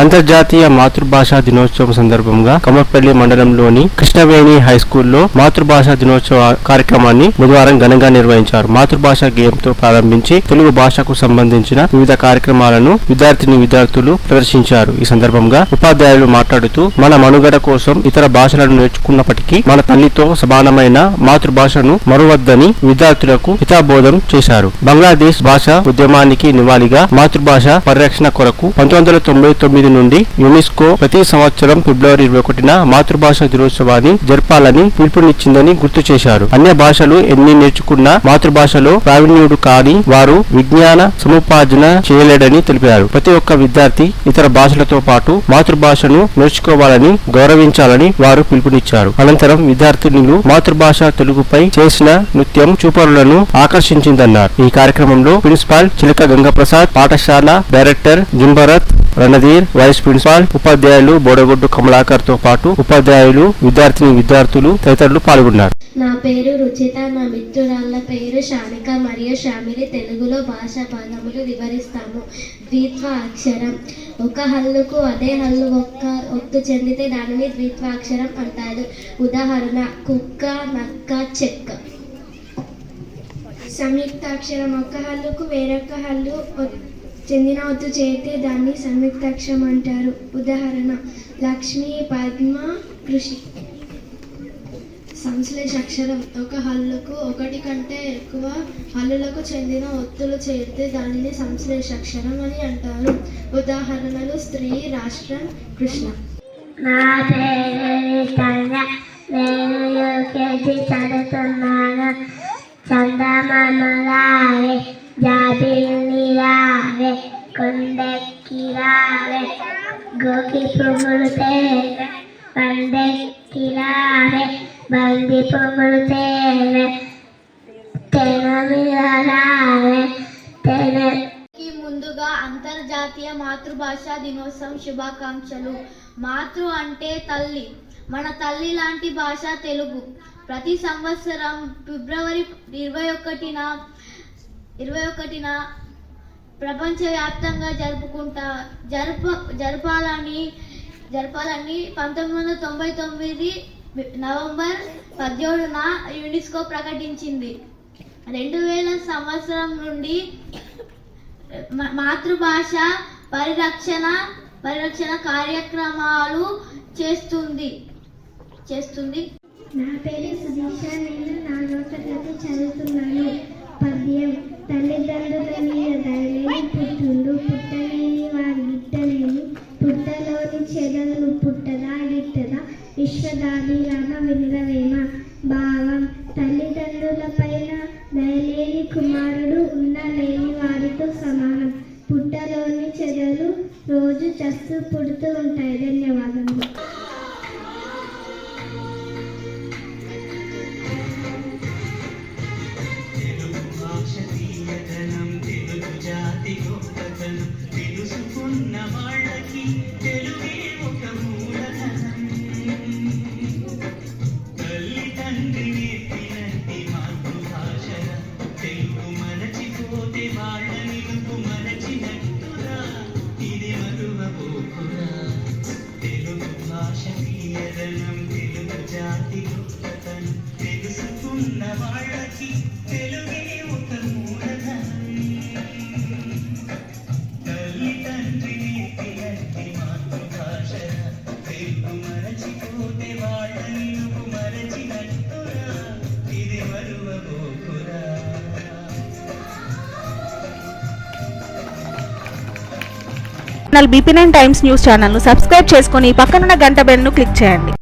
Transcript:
అంతర్జాతీయ మాతృభాషా దినోత్సవం సందర్భంగా కమ్మపల్లి మండలంలోని కృష్ణవేణి హై స్కూల్లో మాతృభాషా దినోత్సవ కార్యక్రమాన్ని బుధవారం ఘనంగా నిర్వహించారు. మాతృభాష గేయంతో ప్రారంభించి తెలుగు భాషకు సంబంధించిన వివిధ కార్యక్రమాలను విద్యార్థిని విద్యార్థులు ప్రదర్శించారు. ఈ సందర్భంగా ఉపాధ్యాయులు మాట్లాడుతూ మన మనుగడ కోసం ఇతర భాషలను నేర్చుకున్నప్పటికీ మన తల్లితో సమానమైన మాతృభాషను మరువద్దని విద్యార్థులకు హితాబోధం చేశారు. బంగ్లాదేశ్ భాష ఉద్యమానికి నివాళిగా మాతృభాష పరిరక్షణ కొరకు పంతొమ్మిది వందల తొంభై తొమ్మిది నుండి యునెస్కో ప్రతి సంవత్సరం ఫిబ్రవరి ఇరవై ఒకటిన మాతృభాష దినోత్సవాన్ని జరపాలని పిలుపునిచ్చిందని గుర్తు చేశారు. అన్య భాషలు ఎన్ని నేర్చుకున్నా మాతృభాషలో ప్రావీణ్యుడు కాని వారు విజ్ఞాన సముపార్జన చేయలేడని తెలిపారు. ప్రతి ఒక్క విద్యార్థి ఇతర భాషలతో పాటు మాతృభాషను నేర్చుకోవాలని గౌరవించాలని వారు పిలుపునిచ్చారు. అనంతరం విద్యార్థినులు మాతృభాష తెలుగుపై చేసిన నృత్యం చూపరులను ఆకర్షించిందన్నారు. ఈ కార్యక్రమంలో ప్రిన్సిపాల్ చిలక గంగప్రసాద్ పాఠశాల director Jumbarath Ranadheer vice principal ఉపాధ్యాయులు బోడగొడ్డు కమలాకర్తో పాటు ఉపాధ్యాయులు విద్యార్థిని విద్యార్థులు తదితరులు పాల్గొన్నారు. నా పేరు రుచిత నా మిత్రురాళ్ళ పేరు శానిక మరియు శామిలి తెలుగులో భాష పదములు వివరిస్తాము. ద్విత్వ అక్షరం ఒక హల్లుకు అదే హల్లు ఒక్క ఒత్తు చెందితే దానిని ద్విత్వ అక్షరం అంటారు. ఉదాహరణ కుక్క నక్క చెక్క. సంయుక్తాక్షరం. ఒక హల్లుకు వేరొక హల్లు చెందిన ఒత్తు చేరితే దాన్ని సంయుక్తాక్షరం అంటారు. ఉదాహరణ లక్ష్మి పద్మ కృషి. సంశ్లేష అక్షరం. ఒక హల్లుకు ఒకటి కంటే ఎక్కువ హల్లులకు చెందిన ఒత్తులు చేరితే దానిని సంశ్లేష అక్షరం అని అంటారు. ఉదాహరణలు స్త్రీ రాష్ట్రం కృష్ణ. నా పేరు నేను యూకేజీ చదువుతున్నాను రావే కొండెక్కి రావే గోకి పువ్వులు తేవే పండెక్కి రావే బంది పువ్వులు తేవే తెన మీద రావే తెన ముందుగా అంతర్జాతీయ మాతృభాష దినోత్సవం శుభాకాంక్షలు. మాతృ అంటే తల్లి. మన తల్లి లాంటి భాష తెలుగు. ప్రతి సంవత్సరం ఫిబ్రవరి ఇరవై ఒకటిన ఇరవై ఒకటిన ప్రపంచవ్యాప్తంగా జరుపుకుంటా జరుప జరపాలని జరపాలని పంతొమ్మిది వందల తొంభై తొమ్మిది నవంబర్ పద్దెనిమిదిన యునెస్కో ప్రకటించింది. రెండు వేల సంవత్సరం నుండి మాతృభాష పరిరక్షణ పరిరక్షణ కార్యక్రమాలు చేస్తుంది చేస్తుంది. నా పేరు సుదీక్ష నేను నాలుగో తరగతి చదువుతున్నాను. పద్యం విశ్వదాది రామ వినరవేమ భావం తల్లిదండ్రుల పైన దయలేని కుమారుడు ఉన్న లేని వారితో సమానం. పుట్టలోని చెదలు రోజు చస్తూ పుడుతూ ఉంటాయి. ధన్యవాదములు. తెలుసుకున్న వాళ్ళకి channel BP nine times news ఛానల్ను సబ్స్క్రైబ్ చేసుకొని పక్కనున్న గంట బెల్ను క్లిక్ చేయండి.